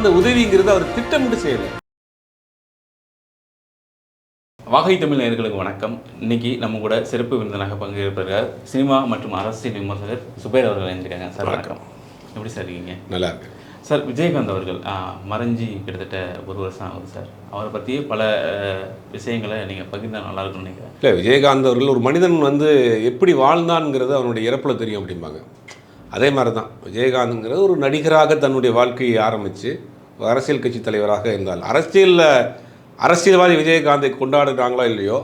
அந்த உதவிங்கிறது அவர் திட்டமிட்டு செய்யலை. வாகை தமிழ் நேயர்களுக்கு வணக்கம். இன்னைக்கு நம்ம கூட சிறப்பு விருந்தினராக பங்கேற்கிறார் சினிமா மற்றும் அரசியல் விமர்சகர் சுபேர் அவர்கள் இணைஞ்சிருக்காங்க சார் வணக்கம். எப்படி சார் இருக்கீங்க? நல்லா இருக்கு. சார் விஜயகாந்த் அவர்கள் மறைஞ்சி கிட்டத்தட்ட ஒரு வருஷம் ஆகுது சார். அவரை பற்றி பல விஷயங்களை நீங்கள் பகிர்ந்தா நல்லா இருக்கும்னு நினைக்கிறேன். இல்லை விஜயகாந்த் அவர்கள் ஒரு மனிதன் வந்து எப்படி வாழ்ந்தான்ங்கிறது அவனுடைய இறப்பில் தெரியும் அப்படிம்பாங்க. அதே மாதிரி தான் விஜயகாந்த்ங்கிறது ஒரு நடிகராக தன்னுடைய வாழ்க்கையை ஆரம்பித்து அரசியல் கட்சி தலைவராக இருந்தால் அரசியலில் அரசியல்வாதி விஜயகாந்தை கொண்டாடுறாங்களோ இல்லையோ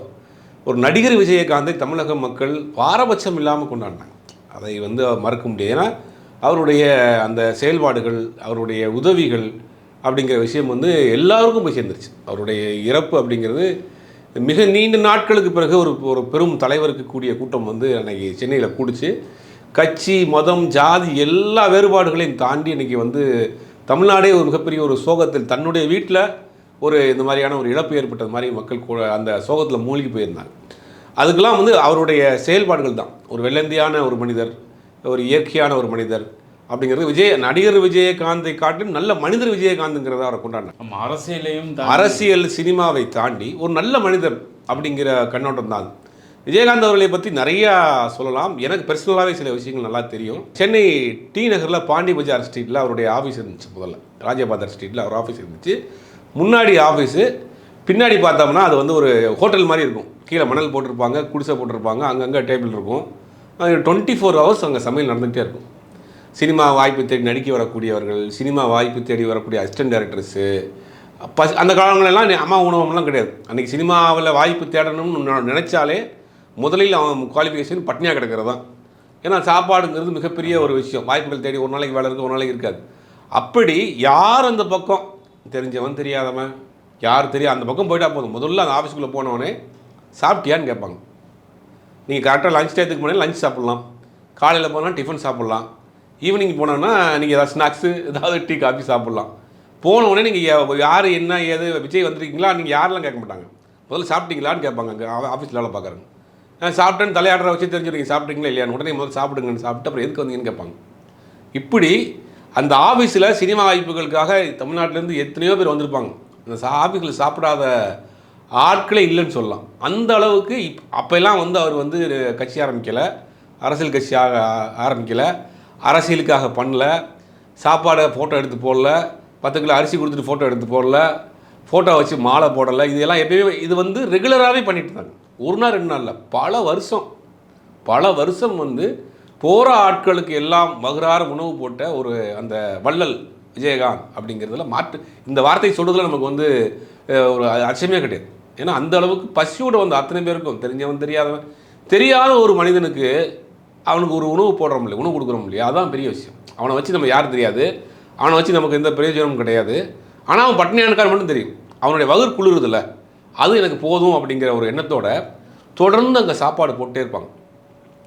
ஒரு நடிகர் விஜயகாந்தை தமிழக மக்கள் பாரபட்சம் இல்லாமல் கொண்டாடினாங்க அதை வந்து மறக்க முடியாது. ஏன்னா அவருடைய அந்த செயல்பாடுகள் அவருடைய உதவிகள் அப்படிங்கிற விஷயம் வந்து எல்லாருக்கும் போய் சேர்ந்துருச்சு. அவருடைய இறப்பு அப்படிங்கிறது மிக நீண்ட நாட்களுக்கு பிறகு ஒரு ஒரு பெரும் தலைவருக்கு கூடிய கூட்டம் வந்து அன்னைக்கு சென்னையில் கூடிச்சு. கட்சி மதம் ஜாதி எல்லா வேறுபாடுகளையும் தாண்டி இன்றைக்கி வந்து தமிழ்நாடே ஒரு மிகப்பெரிய ஒரு சோகத்தில் தன்னுடைய வீட்டில் ஒரு இந்த மாதிரியான ஒரு இழப்பு ஏற்பட்டது மாதிரி மக்கள் கூட அந்த சோகத்தில் மூழ்கி போயிருந்தாங்க. அதுக்கெல்லாம் வந்து அவருடைய செயல்பாடுகள் தான். ஒரு வெள்ளந்தியான ஒரு மனிதர் ஒரு இயற்கையான ஒரு மனிதர் அப்படிங்கிறது விஜய நடிகர் விஜயகாந்தை காட்டிலும் நல்ல மனிதர் விஜயகாந்த்ங்கிறத அவரை கொண்டாடினாங்க நம்ம அரசியலையும் அரசியல் சினிமாவை தாண்டி ஒரு நல்ல மனிதர் அப்படிங்கிற கண்ணோட்டம் தான். விஜயகாந்த் அவர்களை பற்றி நிறையா சொல்லலாம். எனக்கு பர்சனலாகவே சில விஷயங்கள் நல்லா தெரியும். சென்னை டி நகரில் பாண்டி பஜார் ஸ்ட்ரீட்டில் அவருடைய ஆஃபீஸ் இருந்துச்சு முதல்ல. ராஜபாதர் ஸ்ட்ரீட்டில் அவர் ஆஃபீஸ் இருந்துச்சு. முன்னாடி ஆஃபீஸு பின்னாடி பார்த்தோம்னா அது வந்து ஒரு ஹோட்டல் மாதிரி இருக்கும். கீழே மணல் போட்டிருப்பாங்க குடிசை போட்டிருப்பாங்க அங்கங்கே டேபிள் இருக்கும். டுவெண்ட்டி ஃபோர் ஹவர்ஸ் அங்கே சமையல் நடந்துகிட்டே இருக்கும். சினிமா வாய்ப்பு தேடி நடிக்க வரக்கூடியவர்கள் சினிமா வாய்ப்பு தேடி வரக்கூடிய அசிஸ்டன்ட் டேரக்டர்ஸு பஸ் அந்த காலங்களெல்லாம் அம்மா உணவம்லாம் கிடையாது. அன்றைக்கி சினிமாவில் வாய்ப்பு தேடணும்னு நினச்சாலே முதலில் அவன் குவாலிஃபிகேஷன் பட்னியாக கிடக்கிறது? தான் ஏன்னா சாப்பாடுங்கிறது மிகப்பெரிய ஒரு விஷயம். வாய்ப்புகள் தேடி ஒரு நாளைக்கு வேலை இருக்குது ஒரு நாளைக்கு இருக்காது. அப்படி யார் அந்த பக்கம்? தெரிஞ்சவன் தெரியாதவன் யார் தெரியும் அந்த பக்கம் போயிட்டா போதும். முதல்ல அந்த ஆஃபீஸ்க்குள்ளே போனவனே சாப்பிட்டியான்னு கேட்பாங்க. நீங்கள் கரெக்டாக லஞ்ச் டயத்துக்கு போனால் லஞ்ச் சாப்பிட்லாம். காலையில் போனால் டிஃபன் சாப்பிட்லாம். ஈவினிங் போனோன்னா நீங்கள் ஏதாவது ஸ்நாக்ஸு ஏதாவது டீ காஃபி சாப்பிட்லாம். போன உடனே நீங்கள் யார் என்ன ஏது விஜய் வந்திருக்கீங்களா? நீங்கள் யாரெல்லாம் கேட்க மாட்டாங்க. முதல்ல சாப்பிட்டீங்களான்னு கேட்பாங்க அங்கே ஆஃபீஸில் வேலை பார்க்குறாங்க சாப்பிட்டேன்னு தலையாடுற வச்சு தெரிஞ்சுருக்கீங்க சாப்பிட்டீங்களா இல்லையான்னு உடனே முதல்ல சாப்பிடுங்கன்னு சாப்பிட்டு அப்புறம் எதுக்கு வந்தீங்கன்னு கேட்பாங்க. இப்படி அந்த ஆஃபீஸில் சினிமா வாய்ப்புகளுக்காக தமிழ்நாட்டிலேருந்து எத்தனையோ பேர் வந்திருப்பாங்க. அந்த சா ஆஃபீஸில் சாப்பிடாத ஆட்களே இல்லைன்னு சொல்லலாம். அந்த அளவுக்கு இப் அப்போல்லாம் வந்து அவர் வந்து கட்சி ஆரம்பிக்கலை. அரசியல் கட்சி ஆக ஆரம்பிக்கலை. அரசியலுக்காக பண்ணல. சாப்பாடை ஃபோட்டோ எடுத்து போடல. பத்து கிலோ அரிசி கொடுத்துட்டு ஃபோட்டோ எடுத்து போடல. ஃபோட்டோ வச்சு மாலை போடலை. இதெல்லாம் எப்பயுமே இது வந்து ரெகுலராகவே பண்ணிட்டு இருந்தாங்க. ஒரு நாள் ரெண்டு நாளில். பல வருஷம். பல வருஷம் வந்து போகிற ஆட்களுக்கு எல்லாம் மகுரார உணவு போட்ட ஒரு அந்த வள்ளல் விஜயகாந்த் அப்படிங்கிறதுல மாற்று இந்த வார்த்தை சொல்கிறதுல நமக்கு வந்து ஒரு அச்சமே கிடையாது. ஏன்னா அந்த அளவுக்கு பசியோடு வந்த அத்தனை பேருக்கும் தெரிஞ்சவன் தெரியாதவன் தெரியாத ஒரு மனிதனுக்கு அவனுக்கு ஒரு உணவு போடுறோம் இல்லையா உணவு கொடுக்குறோம் இல்லையா அதான் பெரிய விஷயம். அவனை வச்சு நம்ம யாரும் தெரியாது? அவனை வச்சு நமக்கு எந்த பிரயோஜனமும் கிடையாது. ஆனால் அவன் பட்டினியானுக்காரன் மட்டும் தெரியும். அவனுடைய வகுர் குளிருதில்லை அது எனக்கு போதும் அப்படிங்கிற ஒரு எண்ணத்தோட தொடர்ந்து அங்கே சாப்பாடு போட்டே இருப்பாங்க.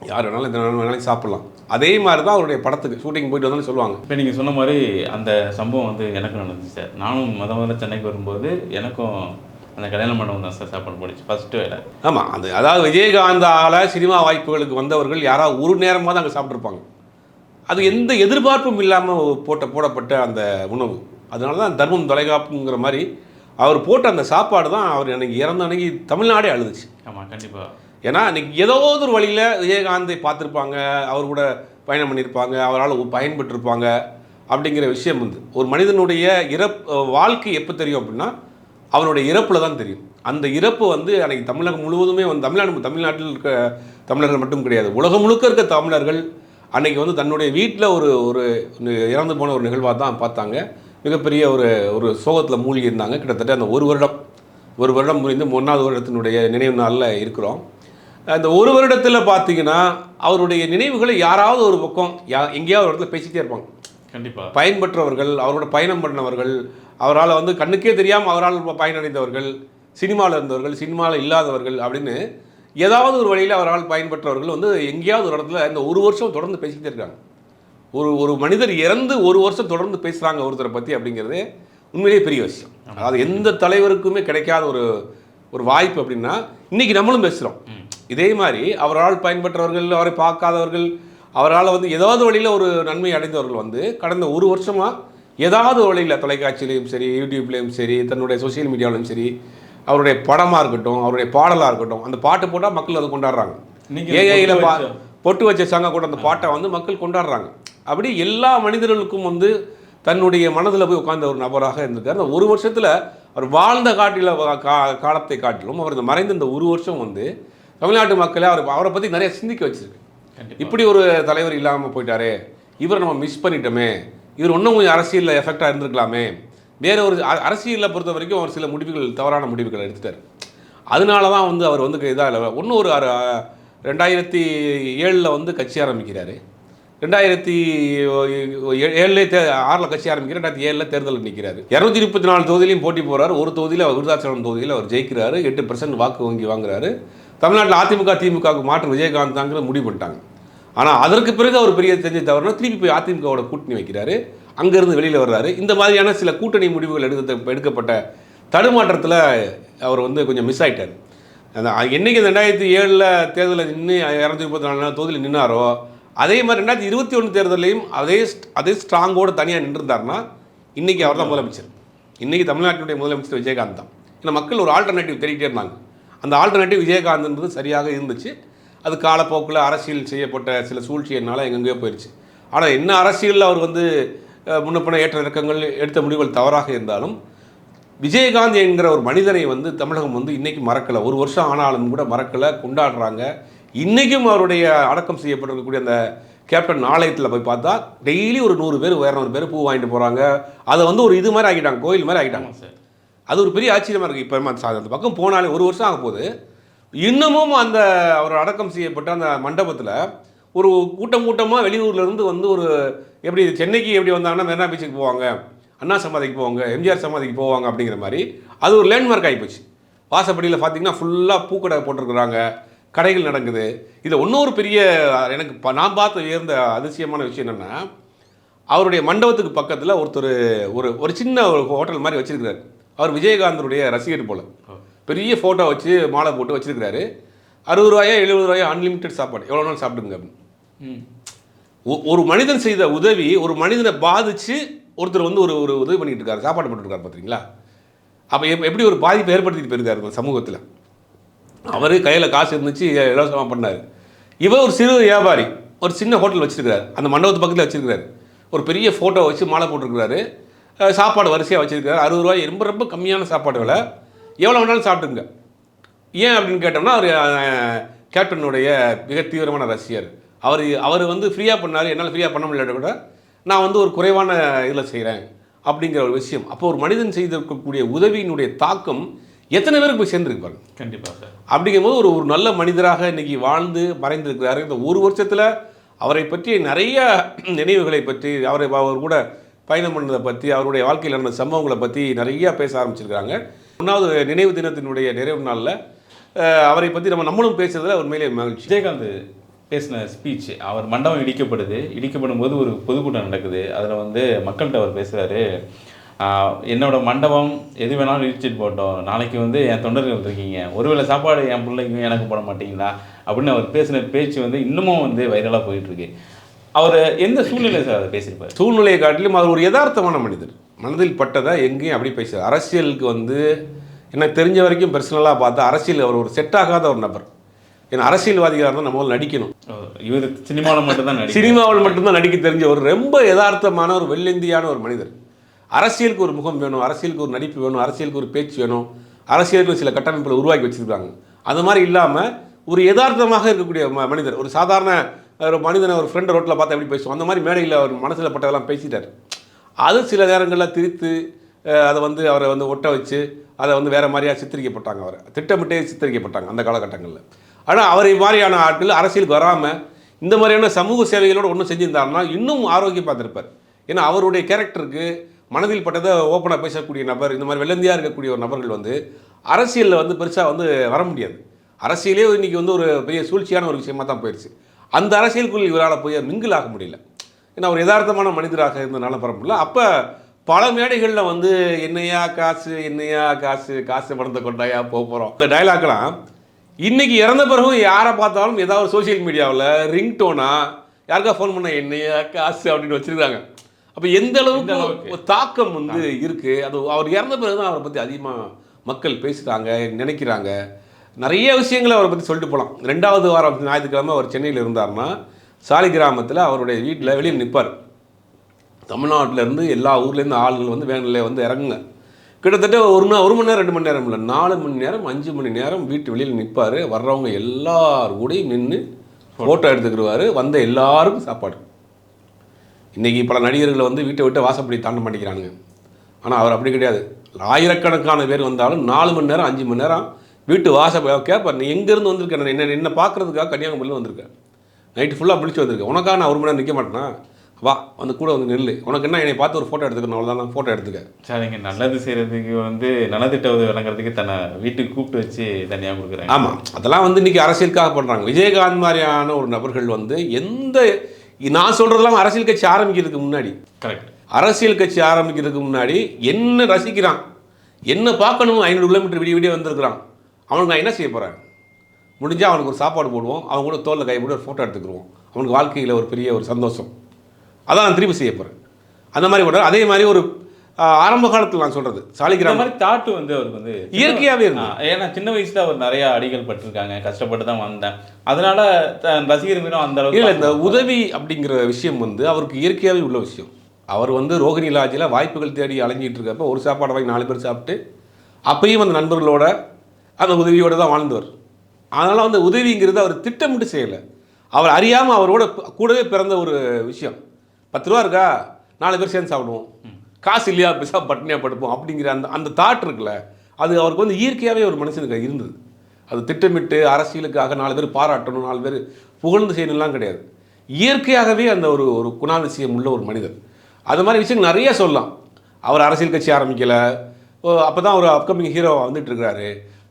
யார் வேணாலும் எத்தனை வேணாலும் சாப்பிட்லாம். அதே மாதிரி தான் அவருடைய படத்துக்கு ஷூட்டிங் போயிட்டு வந்தாலும் சொல்லுவாங்க. இப்போ நீங்கள் சொன்ன மாதிரி அந்த சம்பவம் வந்து எனக்கும் நடந்துச்சு சார். நானும் முத முதல்ல சென்னைக்கு வரும்போது எனக்கும் அந்த கல்யாண மண்டபம் தான் சார் சாப்பாடு போடுச்சு. ஃபஸ்ட்டு வேலை. ஆமாம் அது அதாவது விஜயகாந்தால சினிமா வாய்ப்புகளுக்கு வந்தவர்கள் யாராவது ஒரு நேரமாக தான் அங்கே சாப்பிட்ருப்பாங்க அது எந்த எதிர்பார்ப்பும் இல்லாமல் போட்ட போடப்பட்ட அந்த உணவு. அதனால தான் தர்மம் தொலைக்காப்புங்கிற மாதிரி அவர் போட்ட அந்த சாப்பாடு தான் அவர் அன்னைக்கு இறந்த அன்னைக்கு தமிழ்நாடே அழுதுச்சு. ஆமாம் கண்டிப்பாக ஏன்னா அன்னைக்கு ஏதோ ஒரு வழியில் விஜயகாந்தை பார்த்துருப்பாங்க அவர் கூட பயணம் பண்ணியிருப்பாங்க அவரால் பயன்பெற்றிருப்பாங்க அப்படிங்கிற விஷயம் வந்து ஒரு மனிதனுடைய இறப் வாழ்க்கை எப்போ தெரியும் அப்படின்னா அவனுடைய இறப்பில் தான் தெரியும். அந்த இறப்பு வந்து அன்னைக்கு தமிழகம் முழுவதுமே வந்து தமிழ்நாடு தமிழ்நாட்டில் இருக்க தமிழர்கள் மட்டும் கிடையாது. உலகம் முழுக்க இருக்க தமிழர்கள் அன்னைக்கு வந்து தன்னுடைய வீட்டில் ஒரு ஒரு இறந்து போன ஒரு நிகழ்வாக தான் பார்த்தாங்க. மிகப்பெரிய ஒரு ஒரு சோகத்தில் மூழ்கி இருந்தாங்க கிட்டத்தட்ட அந்த ஒரு வருடம் ஒரு வருடம் முடிந்து ஒன்றாவது வருடத்தினுடைய நினைவு நாளில் இருக்கிறோம். அந்த ஒரு வருடத்தில் பார்த்தீங்கன்னா அவருடைய நினைவுகளை யாராவது ஒரு பக்கம் யா எங்கேயாவது ஒரு இடத்துல பேசிக்கிட்டே இருப்பாங்க. கண்டிப்பாக பயன்பெற்றவர்கள் அவரோட பயணம் பண்ணவர்கள் அவரால் வந்து கண்ணுக்கே தெரியாமல் அவரால் பயனடைந்தவர்கள் சினிமாவில் இருந்தவர்கள் சினிமாவில் இல்லாதவர்கள் அப்படின்னு ஏதாவது ஒரு வழியில் அவரால் பயன்பெற்றவர்கள் வந்து எங்கேயாவது ஒரு இடத்துல இந்த ஒரு வருஷம் தொடர்ந்து பேசிக்கிட்டே இருக்காங்க. ஒரு ஒரு மனிதர் இறந்து ஒரு வருஷம் தொடர்ந்து பேசுகிறாங்க ஒருத்தரை பற்றி அப்படிங்கிறது உண்மையிலேயே பெரிய விஷயம். அதாவது எந்த தலைவருக்குமே கிடைக்காத ஒரு ஒரு வாய்ப்பு அப்படின்னா இன்னைக்கு நம்மளும் பேசுகிறோம் இதே மாதிரி அவரால் பயன்பெற்றவர்கள் அவரை பார்க்காதவர்கள் அவரால் வந்து ஏதாவது வழியில் ஒரு நன்மை அடைந்தவர்கள் வந்து கடந்த ஒரு வருஷமாக ஏதாவது வழியில் தொலைக்காட்சியிலையும் சரி யூடியூப்லேயும் சரி தன்னுடைய சோஷியல் மீடியாவிலையும் சரி அவருடைய படமாக இருக்கட்டும் அவருடைய பாடலாக இருக்கட்டும் அந்த பாட்டு போட்டால் மக்கள் அதை கொண்டாடுறாங்க. ஏஐயில் பா பொட்டு வச்ச சாங்க கூட அந்த பாட்டை வந்து மக்கள் கொண்டாடுறாங்க. அப்படி எல்லா மனிதர்களுக்கும் வந்து தன்னுடைய மனதில் போய் உட்கார்ந்த ஒரு நபராக இருந்திருக்காரு. அந்த ஒரு வருஷத்தில் அவர் வாழ்ந்த காட்டில கா காலத்தை காட்டிலும் அவர் இந்த மறைந்த இந்த ஒரு வருஷம் வந்து தமிழ்நாட்டு மக்களை அவர் அவரை பற்றி நிறைய சிந்திக்க வச்சிருக்கு. இப்படி ஒரு தலைவர் இல்லாமல் போயிட்டாரே இவரை நம்ம மிஸ் பண்ணிட்டோமே இவர் இன்னும் கொஞ்சம் அரசியலில் எஃபெக்டாக இருந்திருக்கலாமே வேற ஒரு அரசியலில் பொறுத்த வரைக்கும் அவர் சில முடிவுகள் தவறான முடிவுகளை எடுத்துட்டார். அதனால தான் வந்து அவர் வந்து இதாக இன்னும் ஒரு அர- ரெண்டாயிரத்தி ஏழில் வந்து கட்சி ஆரம்பிக்கிறாரு. ரெண்டாயிரத்தி ஏழுல தே ஆறில் கட்சி ஆரம்பிக்கிற ரெண்டாயிரத்தி ஏழில் தேர்தலில் நிற்கிறாரு இரநூத்தி முப்பத்தி நாலு தொகுதியிலையும் போட்டி போகிறார் ஒரு தொகுதியில் அவர் விருதாச்சலம் தொகுதியில் அவர் ஜெயிக்கிறாரு. எட்டு பர்சன்ட் வாக்கு வங்கி வாங்குறாரு. தமிழ்நாட்டில் அதிமுக திமுகவுக்கு மாற்று விஜயகாந்த் தாங்கிற முடிவு பண்ணிட்டாங்க. ஆனால் அதற்கு பிறகு அவர் பெரிய தெரிஞ்ச தவறுனா திருப்பி போய் அதிமுகவோட கூட்டணி வைக்கிறாரு. அங்கேருந்து வெளியில் வர்றாரு. இந்த மாதிரியான சில கூட்டணி முடிவுகள் எடுக்க எடுக்கப்பட்ட தடுமாற்றத்தில் அவர் வந்து கொஞ்சம் மிஸ் ஆயிட்டார். அந்த என்றைக்கு ரெண்டாயிரத்தி ஏழில் தேர்தலில் நின்று இரநூத்தி முப்பத்தி நாலு தொகுதியில் நின்னாரோ அதே மாதிரி ரெண்டாயிரத்தி இருபத்தி ஒன்று தேர்தலையும் அதே அதே ஸ்ட்ராங்கோடு தனியாக நின்றுருந்தாருன்னா இன்றைக்கி அவர் தான் முதலமைச்சர். இன்றைக்கி தமிழ்நாட்டினுடைய முதலமைச்சர் விஜயகாந்த் தான். ஏன்னா மக்கள் ஒரு ஆல்டர்னேட்டிவ் தேடிட்டே இருந்தாங்க. அந்த ஆல்டர்னேட்டிவ் விஜயகாந்த்ன்றது சரியாக இருந்துச்சு. அது காலப்போக்கில் அரசியல் செய்யப்பட்ட சில சூழ்ச்சியினால எங்கெங்கேயோ போயிடுச்சு ஆனால் என்ன அரசியலில் அவர் வந்து அஹ், முன்ன பின்ன ஏற்ற இறக்கங்கள் எடுத்த முடிவுகள் தவறாக இருந்தாலும் விஜயகாந்த் என்கிற ஒரு மனிதனை வந்து தமிழகம் வந்து இன்னைக்கு மறக்கலை. ஒரு வருஷம் ஆனாலும் கூட மறக்கலை கொண்டாடுறாங்க. இன்றைக்கும் அவருடைய அடக்கம் செய்யப்பட்டிருக்கக்கூடிய அந்த கேப்டன் ஆலயத்தில் போய் பார்த்தா டெய்லி ஒரு நூறு பேர் இரநூறு பேர் பூ வாங்கிட்டு போகிறாங்க அதை வந்து ஒரு இது மாதிரி ஆக்கிட்டாங்க கோயில் மாதிரி ஆக்கிட்டாங்க. ஆமாம் சார். அது ஒரு பெரிய ஆச்சரியமாக இருக்குது இப்போ அந்த பக்கம் போனாலே ஒரு வருஷம் ஆக போகுது. இன்னமும் அந்த அவர் அடக்கம் செய்யப்பட்ட அந்த மண்டபத்தில் ஒரு கூட்டம் கூட்டமாக வெளியூர்லேருந்து வந்து ஒரு எப்படி சென்னைக்கு எப்படி வந்தாங்கன்னா மெரினா பீச்சுக்கு போவாங்க அண்ணா சமாதிக்கு போவாங்க எம்ஜிஆர் சமாதிக்கு போவாங்க அப்படிங்கிற மாதிரி அது ஒரு லேண்ட்மார்க் ஆகிப்போச்சு வாசப்படியில் பார்த்தீங்கன்னா ஃபுல்லாக பூக்கடை போட்டிருக்கிறாங்க. கடைகள் நடக்குது. இதில் இன்னொரு பெரிய எனக்கு நான் பார்த்த உயர்ந்த அதிசயமான விஷயம் என்னென்னா அவருடைய மண்டபத்துக்கு பக்கத்தில் ஒருத்தர் ஒரு ஒரு சின்ன ஒரு ஹோட்டல் மாதிரி வச்சிருக்கிறாரு. அவர் விஜயகாந்தருடைய ரசிகர் போல. பெரிய ஃபோட்டோ வச்சு மாலை போட்டு வச்சிருக்கிறாரு. அறுபது ரூபாயா எழுபது ரூபாயா அன்லிமிட்டெட் சாப்பாடு. எவ்வளோ நாள் சாப்பிடுங்க அப்படின்னு. ஒரு மனிதன் செய்த உதவி ஒரு மனிதனை பாதிச்சு ஒருத்தர் வந்து ஒரு ஒரு உதவி பண்ணிட்டு இருக்காரு. சாப்பாடு பண்ணிட்டு இருக்காரு பார்த்தீங்களா அப்போ எப் எப்படி ஒரு பாதிப்பை ஏற்படுத்திட்டு போயிருக்காரு சமூகத்தில்? அவர் கையில் காசு இருந்துச்சு இலவசமாக பண்ணார். இவர் ஒரு சிறு வியாபாரி ஒரு சின்ன ஹோட்டல் வச்சுருக்கிறார். அந்த மண்டபத்து பக்கத்தில் வச்சுருக்கிறார். ஒரு பெரிய ஃபோட்டோ வச்சு மாலை போட்டிருக்கிறாரு. சாப்பாடு வரிசையாக வச்சுருக்காரு அறுபது ரூபாய் ரொம்ப ரொம்ப கம்மியான சாப்பாடு விலை. எவ்வளோ வேணாலும் சாப்பிட்டுங்க ஏன் அப்படின்னு கேட்டோம்னா அவர் கேப்டனுடைய மிக தீவிரமான ரசிகர். அவர் அவர் வந்து ஃப்ரீயாக பண்ணார். என்னால் ஃப்ரீயாக பண்ண முடியாத கூட நான் வந்து ஒரு குறைவான இதில் செய்கிறேன் அப்படிங்கிற ஒரு விஷயம். அப்போ ஒரு மனிதன் செய்திருக்கக்கூடிய உதவியினுடைய தாக்கம் எத்தனை பேருக்கு போய் சேர்ந்துருக்கு பாருங்க. கண்டிப்பாக சார். அப்படிங்கும்போது ஒரு ஒரு நல்ல மனிதராக இன்னைக்கு வாழ்ந்து மறைந்திருக்கிறாரு. இந்த ஒரு வருஷத்தில் அவரை பற்றி நிறைய நினைவுகளை பற்றி அவரை அவர் கூட பயணம் பண்ணதை பற்றி அவருடைய வாழ்க்கையில் நடந்த சம்பவங்களை பற்றி நிறைய பேச ஆரம்பிச்சிருக்காங்க ஒன்றாவது நினைவு தினத்தினுடைய நிறைவு நாளில் அவரை பற்றி நம்ம நம்மளும் பேசுறதுல உண்மையிலே மகிழ்ச்சி. விஜயகாந்த் பேசின ஸ்பீச் அவர் மண்டபம் இடிக்கப்படுது. இடிக்கப்படும் போது ஒரு பொதுக்கூட்டம் நடக்குது. அதில் வந்து மக்கள்கிட்ட அவர் பேசுகிறாரு என்னோட மண்டபம் எது வேணாலும் இடிச்சிட்டு போட்டோம். நாளைக்கு வந்து என் தொண்டர்கள் இருக்கீங்க. ஒருவேளை சாப்பாடு என் பிள்ளைக்கும் எனக்கு போட மாட்டீங்களா? அப்படின்னு அவர் பேசின பேச்சு வந்து இன்னமும் வந்து வைரலாக போயிட்டு இருக்கு அவர் எந்த சூழ்நிலை சார் அதை பேசியிருப்பார்? சூழ்நிலையை காட்டிலும் அவர் ஒரு யதார்த்தமான மனிதர். மனதில் பட்டதை எங்கேயும் அப்படி பேசுறார் அரசியலுக்கு வந்து எனக்கு தெரிஞ்ச வரைக்கும் பர்சனலாக பார்த்தா அரசியல் அவர் ஒரு செட் ஆகாத ஒரு நபர். ஏன்னா அரசியல்வாதிகளாக இருந்தால் நம்ம நடிக்கணும். இவர் சினிமாவில் மட்டும்தான். சினிமாவில் மட்டும்தான் நடிக்க தெரிஞ்ச ஒரு ரொம்ப யதார்த்தமான ஒரு வெள்ளந்தியான ஒரு மனிதர். அரசியலுக்கு ஒரு முகம் வேணும் அரசியலுக்கு ஒரு நடிப்பு வேணும் அரசியலுக்கு ஒரு பேச்சு வேணும். அரசியலுக்கு சில கட்டமைப்புகளை உருவாக்கி வச்சிருக்காங்க அது மாதிரி இல்லாமல் ஒரு யதார்த்தமாக இருக்கக்கூடிய ம- மனிதர் ஒரு சாதாரண ஒரு மனிதனை ஒரு ஃப்ரெண்ட் ரோட்டில் பார்த்தா எப்படி பேசுவோம் அந்த மாதிரி மேடையில் அவர் மனசில் பட்டதெல்லாம் பேசிட்டார். அது சில நேரங்களில் திரித்து அதை வந்து அவரை வந்து ஒட்ட வச்சு அதை வந்து வேறு மாதிரியாக சித்தரிக்கப்பட்டாங்க அவரை. திட்டமிட்டே சித்தரிக்கப்பட்டாங்க அந்த காலகட்டங்களில். ஆனால் அவரை மாதிரியான ஆட்கள் அரசியலுக்கு வராமல் இந்த மாதிரியான சமூக சேவைகளோடு ஒன்றும் செஞ்சிருந்தாருன்னா இன்னும் ஆரோக்கியம் பார்த்துருப்பார். ஏன்னா அவருடைய கேரக்டருக்கு மனதில் பட்டதை ஓப்பனாக பேசக்கூடிய நபர் இந்த மாதிரி வெள்ளந்தியாக இருக்கக்கூடிய ஒரு நபர்கள் வந்து அரசியலில் வந்து பெருசாக வந்து வர முடியாது. அரசியலே இன்றைக்கி வந்து ஒரு பெரிய சூழ்ச்சியான ஒரு விஷயமா தான் போயிடுச்சு. அந்த அரசியலுக்குள் இவரால் போய் மிங்கிள் ஆக முடியல. ஏன்னா ஒரு யதார்த்தமான மனிதராக இருந்தனால வர முடியல. அப்போ பல மேடைகளில் வந்து என்னையா காசு என்னையா காசு காசு பணத்தை கொண்டாயா போக போகிறோம் இந்த டைலாக்லாம் இன்றைக்கி இறந்த பிறகும் யாரை பார்த்தாலும் ஏதாவது சோஷியல் மீடியாவில் ரிங்டோனா யாருக்கா ஃபோன் பண்ண என்னையா காசு அப்படின்னு வச்சுருக்காங்க. அப்போ எந்த அளவுக்கு தாக்கம் வந்து இருக்கு? அது அவர் இறந்த பிறகு தான் அவரை பற்றி அதிகமாக மக்கள் பேசுகிறாங்க நினைக்கிறாங்க. நிறைய விஷயங்களை அவரை பற்றி சொல்லிட்டு போகலாம் ரெண்டாவது வாரம் ஞாயிற்றுக்கிழமை அவர் சென்னையில் இருந்தார்னா சாலி கிராமத்தில் அவருடைய வீட்டில் வெளியில் நிற்பார் தமிழ்நாட்டுல இருந்து எல்லா ஊர்லேருந்து ஆளுகள் வந்து வேனில் வந்து இறங்குங்க. கிட்டத்தட்ட ஒரு நாள் ஒரு மணி நேரம் ரெண்டு மணி நேரம் இல்லை நாலு மணி நேரம் அஞ்சு மணி நேரம் வீட்டு வெளியில் நிற்பார் வர்றவங்க எல்லார் கூடயும் நின்று ஃபோட்டோ எடுத்துக்கிடுவார். வந்த எல்லாருக்கும் சாப்பாடு. இன்றைக்கி பல நடிகர்கள் வந்து வீட்டை விட்டு வாசப்படி தாண்ட மாட்டேங்கிறானுங்க. ஆனால் அவர் அப்படி கிடையாது. ஆயிரக்கணக்கான பேர் வந்தாலும் நாலு மணி நேரம் அஞ்சு மணி நேரம் வீட்டு வாசப்படி கேட்பார் நீ எங்கேருந்து வந்திருக்க? என்ன என்ன பார்க்குறதுக்காக கன்னியாகுமரியில் வந்திருக்கேன் நைட்டு ஃபுல்லாக விழிச்சு வந்திருக்கேன் உனக்காக நான் ஒரு மணி நேரம் நிற்க மாட்டேனா? வா வந்து கூட வந்து நில்லு. உனக்கு என்ன என்னை பார்த்து ஒரு ஃபோட்டோ எடுத்துக்கணும் அவ்வளோதான் ஃபோட்டோ எடுத்துக்க. சரிங்க. நல்லது செய்யறதுக்கு வந்து நலத்திட்ட உதவி வழங்குறதுக்கு தன்னை வீட்டுக்கு கூப்பிட்டு வச்சு தனியாக கொடுக்குறாங்க. ஆமாம் அதெல்லாம் வந்து இன்றைக்கி அரசியலுக்காக பண்ணுறாங்க விஜயகாந்த் மாதிரியான ஒரு நபர்கள் வந்து எந்த நான் சொல்கிறதெல்லாம் அரசியல் கட்சி ஆரம்பிக்கிறதுக்கு முன்னாடி. கரெக்ட் அரசியல் கட்சி ஆரம்பிக்கிறதுக்கு முன்னாடி என்ன ரசிக்கிறான்? என்ன பார்க்கணும் ஐநூறு கிலோமீட்டர் விடிய விடிய வந்திருக்கிறான். அவனுக்கு நான் என்ன செய்ய போகிறேன் முடிஞ்சால் அவனுக்கு ஒரு சாப்பாடு போடுவோம். அவன் கூட தோளில் கை போட்டு ஒரு ஃபோட்டோ எடுத்துக்கிடுவோம் அவனுக்கு வாழ்க்கையில் ஒரு பெரிய ஒரு சந்தோஷம். அதான் நான் திருப்பி செய்ய போகிறேன் அந்த மாதிரி பண்ணுறேன் அதே மாதிரி ஒரு ஆரம்ப காலத்தில் நான் சொல்கிறது இந்த சாலிகிராமம் மாதிரி தாட்டு வந்து அவருக்கு வந்து இயற்கையாகவே ஆ, ஏன்னா சின்ன வயசுல அவர் நிறைய அடிகள் பட்டிருக்காங்க கஷ்டப்பட்டு தான் வந்தேன். அதனால தன் ரசிகர் மீதும் அந்த அளவுக்கு இல்லை இந்த உதவி அப்படிங்கிற விஷயம் வந்து அவருக்கு இயற்கையாகவே உள்ள விஷயம். அவர் வந்து ரோகிணி லாட்ஜில் வாய்ப்புகள் தேடி அலைஞ்சிட்டு இருக்கப்ப ஒரு சாப்பாடை வாங்கி நாலு பேர் சாப்பிட்டு அப்பயும் அந்த நண்பர்களோட அந்த உதவியோட தான் வாழ்ந்தவர். அதனால் அந்த உதவிங்கிறது அவர் திட்டமிட்டு செய்யலை. அவர் அறியாமல் அவரோட கூடவே பிறந்த ஒரு விஷயம். பத்து ரூபா இருக்கா? நாலு பேர் சேர்ந்து சாப்பிடுவோம். காசு இல்லையா பெருசாக பட்டினியாக படுப்போம் அப்படிங்கிற அந்த அந்த தாட் இருக்குல்ல அது அவருக்கு வந்து இயற்கையாகவே ஒரு மனுஷனுக்கு இருந்தது. அது திட்டமிட்டு அரசியலுக்காக நாலு பேர் பாராட்டணும் நாலு பேர் புகழ்ந்து செய்யணும்லாம் கிடையாது. இயற்கையாகவே அந்த ஒரு ஒரு குணாதிசயம் உள்ள ஒரு மனிதர். அது மாதிரி விஷயம் நிறைய சொல்லலாம். அவர் அரசியல் கட்சி ஆரம்பிக்கலை. அப்போ தான் ஒரு அப்கமிங் ஹீரோ வந்துட்டு இருக்கிறாரு.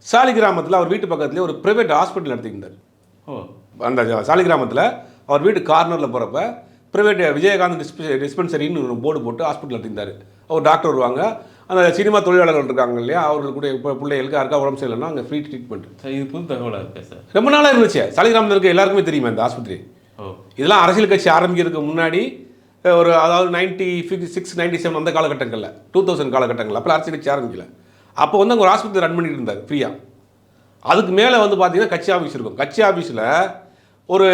சாலிகிராமத்தில் அவர் வீட்டு பக்கத்துலேயே ஒரு ப்ரைவேட் ஹாஸ்பிட்டல் நடத்திக்கிட்டார் ஓ. அந்த சாலிகிராமத்தில் அவர் வீட்டு கார்னரில் போகிறப்ப ப்ரைவேட் விஜயகாந்த் டிஸ்பெ டிஸ்பென்சரின்னு ஒரு போர்டு போட்டு ஹாஸ்பிட்டல் நடத்திருந்தார் ஒரு டாக்டர் வருவாங்க. அந்த சினிமா தொழிலாளர்கள் இருக்காங்க இல்லையா? அவர்கள் கூட இப்போ பிள்ளைகளுக்கு யாருக்கா உடம்பு சரியில்லைன்னா அங்கே ஃப்ரீ ட்ரீட்மெண்ட் சார் இது புது தகவலாக இருக்கு சார்? ரொம்ப நாளாக இருந்துச்சு. சாலிகிராமத்தில் இருக்க எல்லாருக்குமே தெரியுமா இந்த ஆஸ்பத்திரி. ஓ. இதெல்லாம் அரசியல் கட்சி ஆரம்பிக்கிறதுக்கு முன்னாடி ஒரு அதாவது நைன்ட்டி சிக்ஸ் நைன்டி செவன் அந்த காலகட்டங்களில் டூ தௌசண்ட் காலகட்டங்களில். அப்போ அரசியல் கட்சி ஆரம்பிக்கல. அப்போ வந்து அங்கே ஒரு ஆஸ்பத்திரி ரன் பண்ணிட்டு இருந்தார் ஃப்ரீயாக அதுக்கு மேலே வந்து பார்த்தீங்கன்னா கட்சி ஆஃபீஸ் இருக்கும். கட்சி ஆஃபீஸில் ஒரு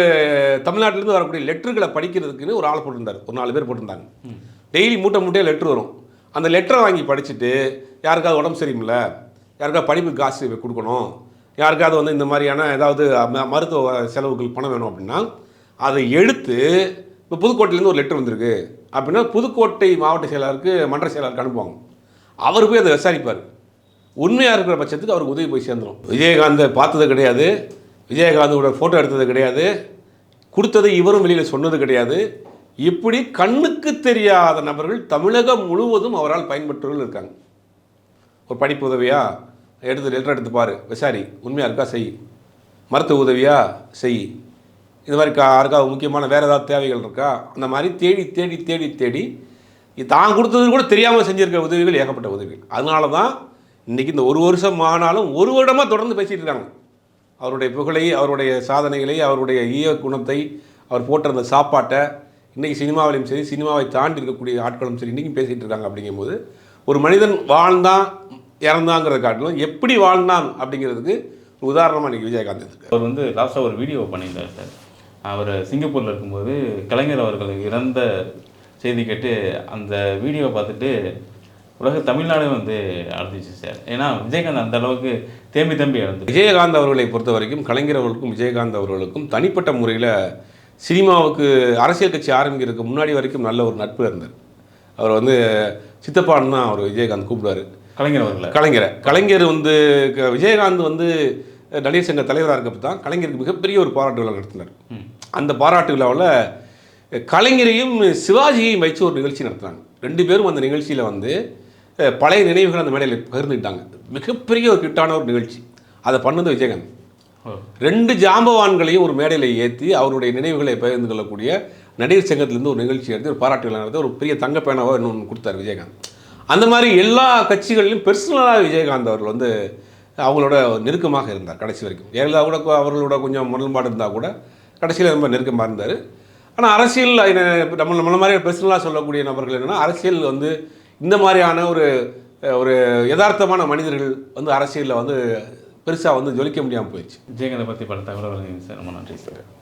தமிழ்நாட்டிலேருந்து வரக்கூடிய லெட்டர்களை படிக்கிறதுக்குன்னு ஒரு ஆள் போட்டிருந்தார். ஒரு நாலு பேர் போட்டிருந்தாங்க. டெய்லி மூட்டை மூட்டையாக லெட்ரு வரும். அந்த லெட்டரை வாங்கி படிச்சுட்டு யாருக்காவது உடம்பு சரியில்லை யாருக்காவது படிப்பு காசு கொடுக்கணும் யாருக்காவது வந்து இந்த மாதிரியான ஏதாவது மருத்துவ செலவுகள் பணம் வேணும் அப்படின்னா அதை எடுத்து இப்போ புதுக்கோட்டையிலேருந்து ஒரு லெட்டர் வந்திருக்கு. அப்படின்னா புதுக்கோட்டை மாவட்ட செயலாளருக்கு மன்ற செயலாளருக்கு அனுப்புவாங்க. அவர் போய் அதை விசாரிப்பார். உண்மையாக இருக்கிற பட்சத்துக்கு அவருக்கு உதவி போய் சேர்ந்துடும் விஜயகாந்தை பார்த்தது கிடையாது. விஜயகாந்தோட ஃபோட்டோ எடுத்தது கிடையாது. கொடுத்ததை இவரும் வெளியில் சொன்னது கிடையாது. இப்படி கண்ணுக்கு தெரியாத நபர்கள் தமிழகம் முழுவதும் அவரால் பயன்பெற்றவர்கள் இருக்காங்க. ஒரு படிப்பு உதவியா? எடுத்து லெட்டர் எடுத்து பாரு. விசாரி. உண்மையாக இருக்கா? செய். மருத்துவ உதவியா? செய். இது மாதிரி கா யாருக்காவது முக்கியமான வேறு ஏதாவது தேவைகள் இருக்கா? அந்த மாதிரி தேடி தேடி தேடி தேடி தான் கொடுத்தது கூட தெரியாமல் செஞ்சுருக்க உதவிகள் ஏகப்பட்ட உதவிகள். அதனால தான் இன்றைக்கி இந்த ஒரு வருஷம் ஆனாலும் ஒரு வருடமாக தொடர்ந்து பேசிகிட்டு இருக்காங்க. அவருடைய புகழை அவருடைய சாதனைகளை அவருடைய ஈய குணத்தை அவர் போட்டிருந்த சாப்பாட்டை இன்றைக்கி சினிமாவிலையும் சரி சினிமாவை தாண்டி இருக்கக்கூடிய ஆட்களும் சரி இன்றைக்கும் பேசிகிட்டு இருக்காங்க அப்படிங்கும்போது ஒரு மனிதன் வாழ்ந்தான் இறந்தாங்கிறத காட்டிலும் எப்படி வாழ்ந்தான் அப்படிங்கிறதுக்கு ஒரு உதாரணமாக இன்றைக்கி விஜயகாந்த் இருக்கு அவர் வந்து லாஸ்ட்டாக ஒரு வீடியோ பண்ணியிருந்தார் சார். அவர் சிங்கப்பூரில் இருக்கும்போது கலைஞர் அவர்கள் இறந்த செய்தி கேட்டு அந்த வீடியோவை பார்த்துட்டு உலக தமிழ்நாடு வந்து அழுதுச்சு சார். ஏன்னா விஜயகாந்த் அந்த அளவுக்கு தேம்பி தேம்பி இழந்து விஜயகாந்த் அவர்களை பொறுத்த வரைக்கும் கலைஞர் அவர்களுக்கும் விஜயகாந்த் அவர்களுக்கும் தனிப்பட்ட முறையில் சினிமாவுக்கு அரசியல் கட்சி ஆரம்பிக்கிறதுக்கு முன்னாடி வரைக்கும் நல்ல ஒரு நட்பு இருந்தார் அவர் வந்து சித்தப்பான்னு தான் அவர் விஜயகாந்த் கூப்பிடுவார். கலைஞர் அவர்களை. கலைஞரை. கலைஞர் வந்து விஜயகாந்த் வந்து நடிகர் சங்க தலைவராக இருக்கப்ப தான் கலைஞருக்கு மிகப்பெரிய ஒரு பாராட்டு விழா நடத்தினார் அந்த பாராட்டு விழாவில் கலைஞரையும் சிவாஜியையும் வச்சு ஒரு நிகழ்ச்சி நடத்துனாங்க. ரெண்டு பேரும் அந்த நிகழ்ச்சியில் வந்து பழைய நினைவுகள் அந்த மேடையில் பகிர்ந்துக்கிட்டாங்க. மிகப்பெரிய ஒரு கிட்டான ஒரு நிகழ்ச்சி. அதை பண்ணது விஜயகாந்த். ரெண்டு ஜாம்பவான்களையும் ஒரு மேடையில் ஏற்றி அவருடைய நினைவுகளை பகிர்ந்து கொள்ளக்கூடிய நடிகர் சங்கத்திலேருந்து ஒரு நிகழ்ச்சி எடுத்து ஒரு பாராட்டு விழா நடத்தி ஒரு பெரிய தங்க பேனாவோ இன்னொன்று கொடுத்தாரு விஜயகாந்த். அந்த மாதிரி எல்லா கட்சிகளிலும் பர்சனலாக விஜயகாந்த் அவர்கள் வந்து அவங்களோட நெருக்கமாக இருந்தார் கடைசி வரைக்கும். ஜெயலலிதா கூட அவர்களோட கொஞ்சம் முரண்பாடு இருந்தால் கூட கடைசியில் ரொம்ப நெருக்கமாக இருந்தார். ஆனால் அரசியல் நம்ம நம்மள மாதிரி பர்சனலாக சொல்லக்கூடிய நபர்கள் என்னென்னா அரசியல் வந்து இந்த மாதிரியான ஒரு ஒரு யதார்த்தமான மனிதர்கள் வந்து அரசியலில் வந்து பெருசாக வந்து ஜொலிக்க முடியாமல் போயிடுச்சு. விஜயகாந்தை பற்றி பல தகவல் சார். ரொம்ப நன்றி சார்.